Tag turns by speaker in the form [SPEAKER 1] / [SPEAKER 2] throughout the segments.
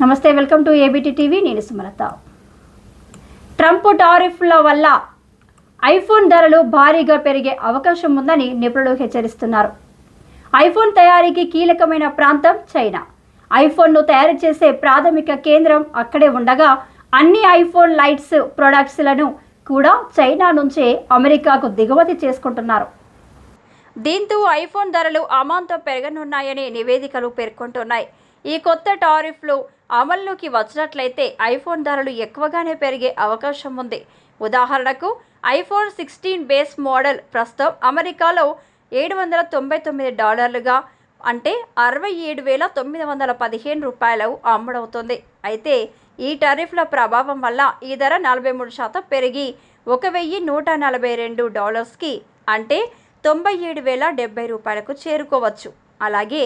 [SPEAKER 1] నమస్తే welcome to ABT TV నేను Sumalatha. Trump టారిఫ్ల వల్ల ఐఫోన్ ధరలు భారీగా పెరిగే అవకాశం ఉందని నిపుణులు హెచ్చరిస్తున్నారు. ఐఫోన్ తయారీకి కీలకమైన ప్రాంతం చైనా. ఐఫోన్ను తయారు చేసే ప్రాథమిక కేంద్రం అక్కడే ఉండగా అన్ని ఐఫోన్ లైట్స్ ప్రొడక్ట్స్లను కూడా చైనా నుంచే అమెరికాకు దిగుమతి చేసుకుంటున్నారు. దీంతో ఐఫోన్ ధరలు అమాంతం పెరగనున్నాయని నివేదికలు పేర్కొంటున్నాయి. ఈ కొత్త టారిఫ్లు అమల్లోకి వచ్చినట్లయితే ఐఫోన్ ధరలు ఎక్కువగానే పెరిగే అవకాశం ఉంది. ఉదాహరణకు ఐఫోన్ సిక్స్టీన్ బేస్ మోడల్ ప్రస్తుతం అమెరికాలో ఏడు వందల తొంభై తొమ్మిది డాలర్లుగా అంటే అరవై ఏడు వేల తొమ్మిది వందల పదిహేను రూపాయలు అమ్ముడవుతుంది అయితే ఈ టారిఫ్ల ప్రభావం వల్ల ఈ ధర నలభై మూడు శాతం పెరిగి ఒక వెయ్యి నూట నలభై రెండు డాలర్స్కి అంటే తొంభై ఏడు వేల డెబ్బై రూపాయలకు చేరుకోవచ్చు. అలాగే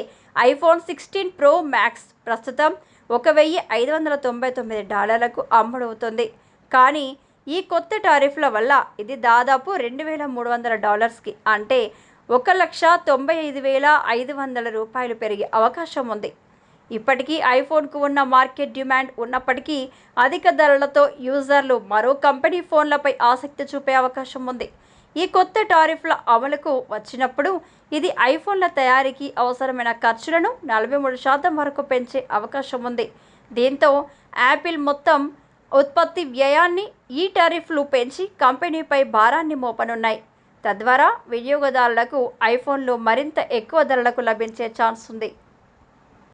[SPEAKER 1] ఐఫోన్ సిక్స్టీన్ ప్రో మ్యాక్స్ ప్రస్తుతం ఒక వెయ్యి ఐదు వందల తొంభై తొమ్మిది డాలర్లకు అమ్ముడవుతుంది. కానీ ఈ కొత్త టారిఫ్ల వల్ల ఇది దాదాపు రెండు వేల మూడు వందల డాలర్స్కి అంటే ఒక లక్ష తొంభై ఐదు వేల ఐదు వందల రూపాయలు పెరిగే అవకాశం ఉంది. ఇప్పటికీ ఐఫోన్కు ఉన్న మార్కెట్ డిమాండ్ ఉన్నప్పటికీ అధిక ధరలతో యూజర్లు మరో కంపెనీ ఫోన్లపై ఆసక్తి చూపే అవకాశం ఉంది. ఈ కొత్త టారిఫ్ల అమలుకు వచ్చినప్పుడు ఇది ఐఫోన్ల తయారీకి అవసరమైన ఖర్చులను నలభై మూడు శాతం వరకు పెంచే అవకాశం ఉంది. దీంతో యాపిల్ మొత్తం ఉత్పత్తి వ్యయాన్ని ఈ టారిఫ్లు పెంచి కంపెనీపై భారాన్ని మోపనున్నాయి. తద్వారా వినియోగదారులకు ఐఫోన్లు మరింత ఎక్కువ ధరలకు లభించే ఛాన్స్ ఉంది.